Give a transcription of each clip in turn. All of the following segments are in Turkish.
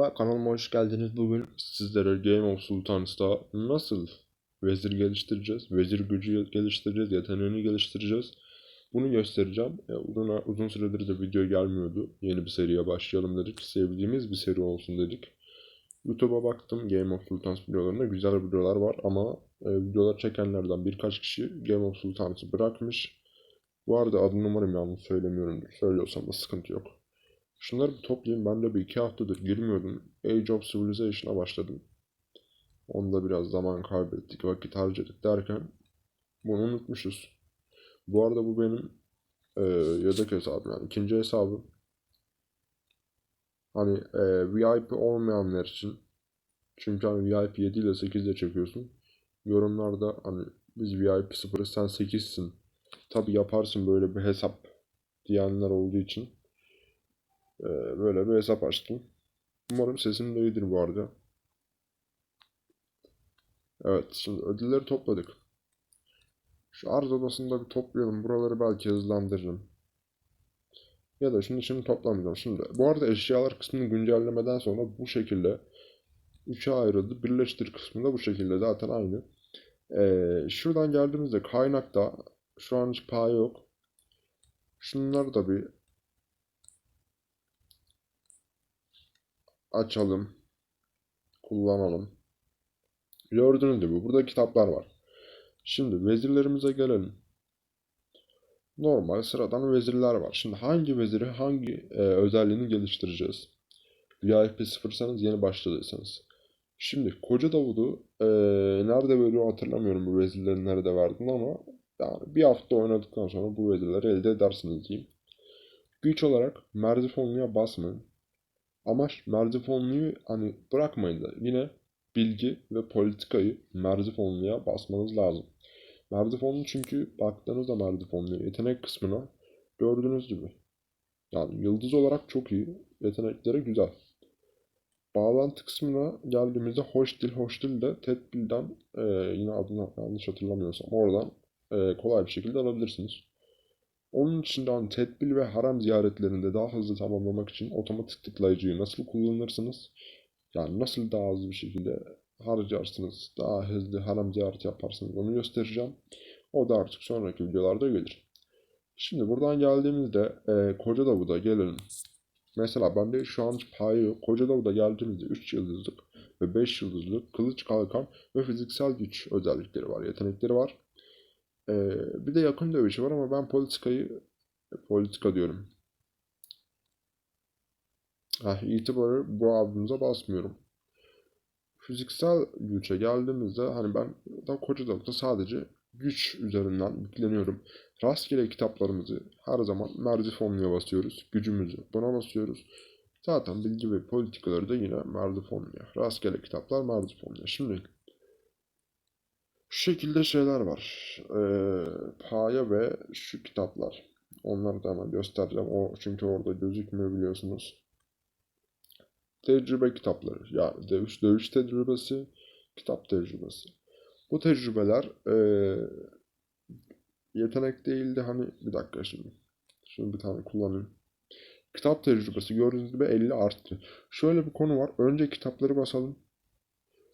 Merhaba kanalıma hoş geldiniz. Bugün sizlere Game of Sultans'ta nasıl vezir geliştireceğiz, vezir gücü geliştireceğiz, yeteneğini geliştireceğiz. Bunu göstereceğim. E, uzun, uzun süredir de video gelmiyordu. Yeni bir seriye başlayalım dedik. Sevdiğimiz bir seri olsun dedik. YouTube'a baktım Game of Sultans videolarında güzel videolar var ama e, videolar çekenlerden birkaç kişi Game of Sultans'ı bırakmış. Bu arada adını umarım yanlış söylemiyorumdur. Söylüyorsam da sıkıntı yok. Şunları bir toplayayım. Ben de bir iki haftadır girmiyordum. Age of Civilization'a başladım. Onda biraz zaman kaybettik, vakit harcadık derken bunu unutmuşuz. Bu arada bu benim e, yedek hesabım yani ikinci hesabım. Hani e, VIP olmayanlar için çünkü hani VIP 7 ile 8 ile çekiyorsun. Yorumlarda hani biz VIP 0'ız sen 8'sin. Tabi yaparsın böyle bir hesap diyenler olduğu için böyle bir hesap açtım. Umarım sesim de iyidir bu arada. Evet şimdi ödülleri topladık. Şu arz odasında bir toplayalım. Buraları belki hızlandırırım. Ya da şimdi şimdi toplamayacağım. Şimdi bu arada eşyalar kısmını güncellemeden sonra bu şekilde 3'e ayrıldı. Birleştir kısmında bu şekilde zaten aynı. Ee, şuradan geldiğimizde kaynakta şu an hiç pay yok. Şunları da bir açalım. Kullanalım. Gördüğünüz gibi burada kitaplar var. Şimdi vezirlerimize gelelim. Normal sıradan vezirler var. Şimdi hangi veziri hangi e, özelliğini geliştireceğiz? VIP sıfırsanız yeni başladıysanız. Şimdi Koca Davud'u e, nerede veriyor hatırlamıyorum bu vezirleri nerede verdim ama yani bir hafta oynadıktan sonra bu vezirleri elde edersiniz diyeyim. Güç olarak Merzifonlu'ya basmayın. Amaç Merzifonlu'yu hani bırakmayın da yine bilgi ve politikayı Merzifonlu'ya basmanız lazım. Merzifonlu çünkü baktığınızda Merzifonlu'ya yetenek kısmına gördüğünüz gibi yani yıldız olarak çok iyi. Yetenekleri güzel. Bağlantı kısmına geldiğimizde hoş dil hoş dil de Tedbil'den e, yine adını yanlış hatırlamıyorsam oradan e, kolay bir şekilde alabilirsiniz. Onun için de hani tedbir ve haram ziyaretlerinde daha hızlı tamamlamak için otomatik tıklayıcıyı nasıl kullanırsınız? Yani nasıl daha hızlı bir şekilde harcarsınız, daha hızlı haram ziyaret yaparsınız onu göstereceğim. O da artık sonraki videolarda gelir. Şimdi buradan geldiğimizde e, Koca Davud'a gelelim. Mesela bende şu an payı. Koca Davud'a geldiğimizde 3 yıldızlık ve 5 yıldızlık kılıç kalkan ve fiziksel güç özellikleri var, yetenekleri var. Ee, bir de yakın dövüşü var ama ben politikayı politika diyorum. Ah, itibarı bu abimize basmıyorum. Fiziksel güce geldiğimizde hani ben da koca dalda sadece güç üzerinden yükleniyorum. Rastgele kitaplarımızı her zaman merzifonluya basıyoruz. Gücümüzü buna basıyoruz. Zaten bilgi ve politikaları da yine merzifonluya. Rastgele kitaplar merzifonluya. Şimdi şu şekilde şeyler var. Ee, Paya ve şu kitaplar. Onları da hemen göstereceğim. O çünkü orada gözükmüyor biliyorsunuz. Tecrübe kitapları. Yani dövüş, dövüş tecrübesi, kitap tecrübesi. Bu tecrübeler e, yetenek değildi. Hani bir dakika şimdi. Şunu bir tane kullanayım. Kitap tecrübesi gördüğünüz gibi 50 arttı. Şöyle bir konu var. Önce kitapları basalım.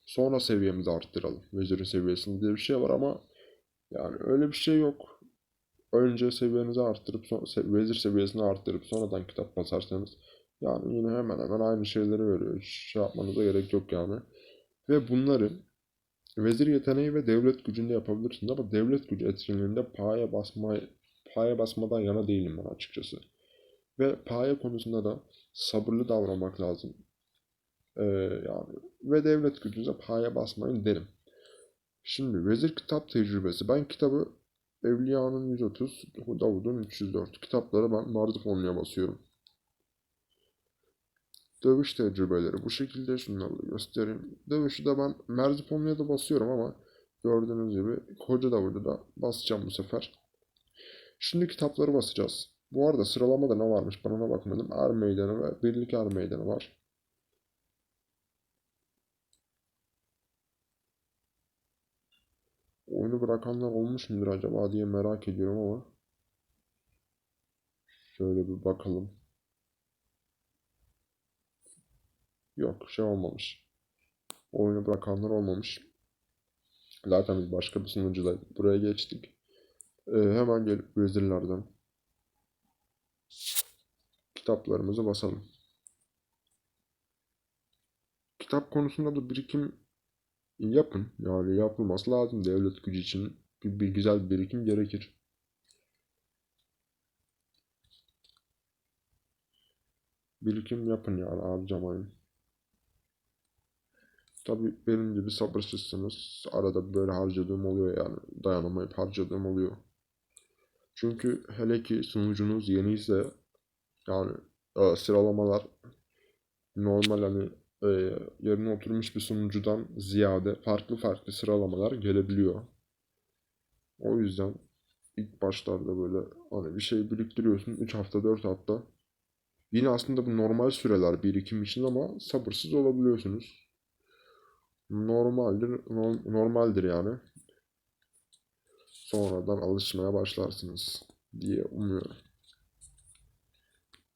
Sonra seviyemizi arttıralım. Vezirin seviyesinde diye bir şey var ama yani öyle bir şey yok. Önce seviyenizi arttırıp sonra, vezir seviyesini arttırıp sonradan kitap basarsanız yani yine hemen hemen aynı şeyleri veriyor. Hiç şey yapmanıza gerek yok yani. Ve bunları vezir yeteneği ve devlet gücünde yapabilirsiniz ama devlet gücü etkinliğinde paya basma paya basmadan yana değilim ben açıkçası. Ve paya konusunda da sabırlı davranmak lazım. Ee, yani ve devlet gücünüze paya basmayın derim. Şimdi vezir kitap tecrübesi. Ben kitabı Evliya'nın 130, Davud'un 304. Kitapları ben Marzifonlu'ya basıyorum. Dövüş tecrübeleri bu şekilde şunları göstereyim. Dövüşü de ben Merzifonlu'ya da basıyorum ama gördüğünüz gibi Koca Davud'u da basacağım bu sefer. Şimdi kitapları basacağız. Bu arada sıralamada ne varmış ben ona bakmadım. Er Meydanı ve Birlik Er Meydanı var. Oyunu bırakanlar olmuş mudur acaba diye merak ediyorum ama şöyle bir bakalım. Yok şey olmamış. Oyunu bırakanlar olmamış. Zaten biz başka bir sunucudaydık. Buraya geçtik. Ee, hemen gelip vezirlerden kitaplarımızı basalım. Kitap konusunda da birikim yapın. Yani yapılması lazım. Devlet gücü için bir, bir güzel bir birikim gerekir. Birikim yapın yani harcamayın. Tabii benim gibi sabırsızsınız. Arada böyle harcadığım oluyor yani. Dayanamayıp harcadığım oluyor. Çünkü hele ki sunucunuz yeniyse yani e, sıralamalar normal hani e, yerine oturmuş bir sunucudan ziyade farklı farklı sıralamalar gelebiliyor. O yüzden ilk başlarda böyle hani bir şey biriktiriyorsun 3 hafta 4 hafta. Yine aslında bu normal süreler birikim için ama sabırsız olabiliyorsunuz. Normaldir, norm- normaldir yani. Sonradan alışmaya başlarsınız diye umuyorum.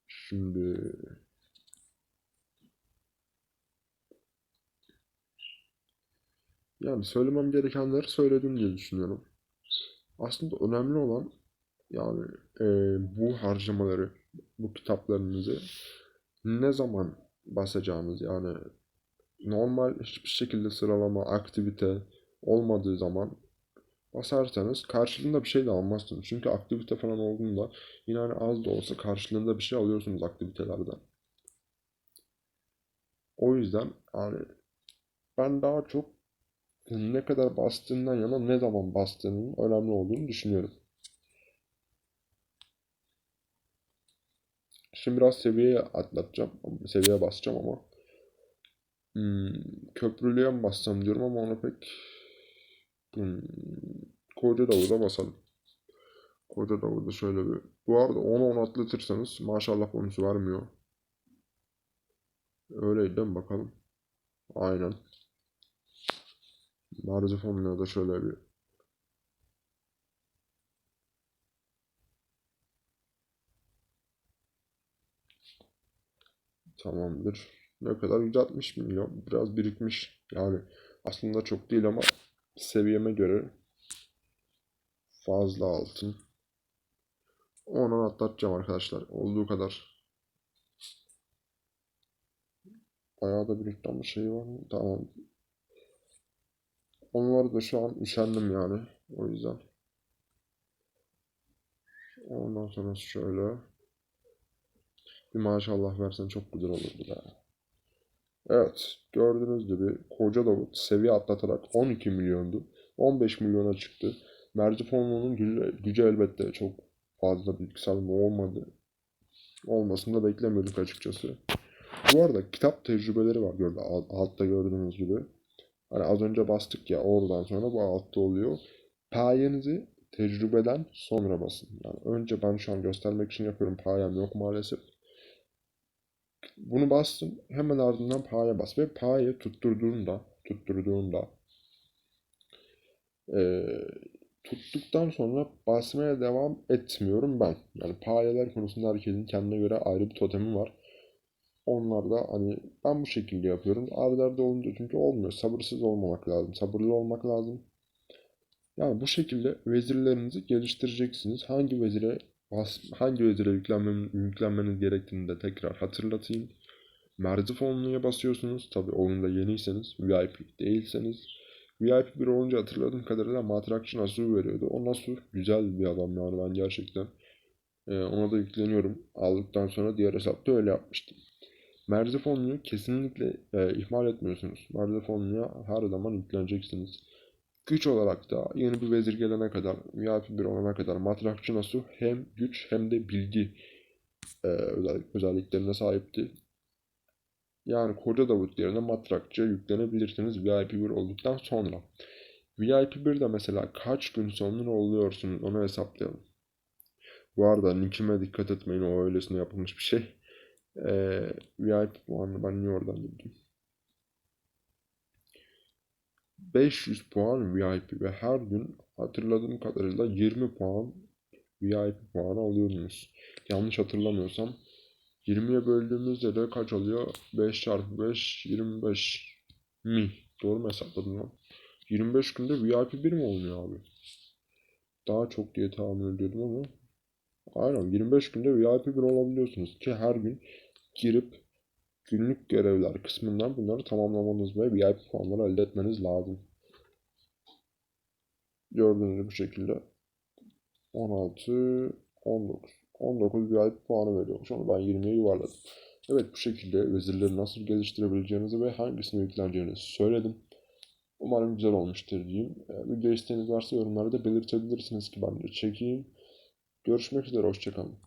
Şimdi yani söylemem gerekenleri söyledim diye düşünüyorum. Aslında önemli olan yani e, bu harcamaları, bu kitaplarınızı ne zaman basacağınız yani normal hiçbir şekilde sıralama, aktivite olmadığı zaman basarsanız karşılığında bir şey de almazsınız. Çünkü aktivite falan olduğunda yine hani az da olsa karşılığında bir şey alıyorsunuz aktivitelerden. O yüzden yani ben daha çok ne kadar bastığından yana ne zaman bastığının önemli olduğunu düşünüyorum. Şimdi biraz seviyeye atlatacağım. Seviyeye basacağım ama hmm, köprülüğe mi bassam diyorum ama ona pek hmm, Koca Davud'a basalım. Koca Davud'u şöyle bir. Bu arada 10-10 atlatırsanız maşallah bonusu vermiyor. Öyleydi mi bakalım. Aynen. Marzifonlu'ya da şöyle bir. Tamamdır. Ne kadar? 160 milyon. Biraz birikmiş. Yani aslında çok değil ama seviyeme göre fazla altın. Onu atlatacağım arkadaşlar. Olduğu kadar. Bayağı da birikti ama şey var? Tamam. Onları da şu an üşendim yani. O yüzden. Ondan sonra şöyle. Bir maşallah versen çok güzel olurdu be. Evet. Gördüğünüz gibi Koca Davut seviye atlatarak 12 milyondu. 15 milyona çıktı. Mercifonlu'nun gücü, gücü elbette çok fazla bir yükselme olmadı. Olmasını da beklemiyorduk açıkçası. Bu arada kitap tecrübeleri var gördü altta gördüğünüz gibi. Hani az önce bastık ya oradan sonra bu altta oluyor. Payenizi tecrübeden sonra basın. Yani önce ben şu an göstermek için yapıyorum. Payem yok maalesef. Bunu bastım. Hemen ardından paya bas. Ve payı tutturduğunda tutturduğunda e, tuttuktan sonra basmaya devam etmiyorum ben. Yani payeler konusunda herkesin kendine göre ayrı bir totemi var. Onlar da hani ben bu şekilde yapıyorum. Ardarda olunca çünkü olmuyor. Sabırsız olmamak lazım. Sabırlı olmak lazım. Yani bu şekilde vezirlerinizi geliştireceksiniz. Hangi vezire hangi vezire yüklenmeniz, yüklenmeniz gerektiğini de tekrar hatırlatayım. Merzifonlu'ya basıyorsunuz. Tabi oyunda yeniyseniz, VIP değilseniz. VIP bir olunca hatırladığım kadarıyla Matrakçı Nasuh veriyordu. O Nasuh güzel bir adam yani ben gerçekten. Ee, ona da yükleniyorum. Aldıktan sonra diğer hesapta öyle yapmıştım. Merzifonlu'yu kesinlikle e, ihmal etmiyorsunuz. Merzifonlu'ya her zaman yükleneceksiniz. Güç olarak da yeni bir vezir gelene kadar, VIP bir olana kadar Matrakçı Nasuh hem güç hem de bilgi e, özellik, özelliklerine sahipti. Yani Koca Davut yerine Matrakçı'ya yüklenebilirsiniz VIP 1 olduktan sonra. VIP 1'de mesela kaç gün sonra oluyorsunuz onu hesaplayalım. Bu arada nickime dikkat etmeyin o öylesine yapılmış bir şey. Ee, VIP puanı ben niye oradan girdim? 500 puan VIP ve her gün hatırladığım kadarıyla 20 puan VIP puanı alıyordunuz. Yanlış hatırlamıyorsam 20'ye böldüğümüzde de kaç oluyor? 5 çarpı 5 25 mi? Doğru mu hesapladım lan? 25 günde VIP 1 mi olmuyor abi? Daha çok diye tahmin ediyordum ama. Aynen 25 günde VIP 1 olabiliyorsunuz ki her gün girip günlük görevler kısmından bunları tamamlamanız ve VIP puanları elde etmeniz lazım. Gördüğünüz gibi bu şekilde 16, 19. 19 VIP puanı veriyormuş ama ben 20'ye yuvarladım. Evet bu şekilde vezirleri nasıl geliştirebileceğinizi ve hangisine yükleneceğinizi söyledim. Umarım güzel olmuştur diyeyim. Ee, Video isteğiniz varsa yorumlarda belirtebilirsiniz ki ben de çekeyim. Görüşmek üzere, hoşçakalın.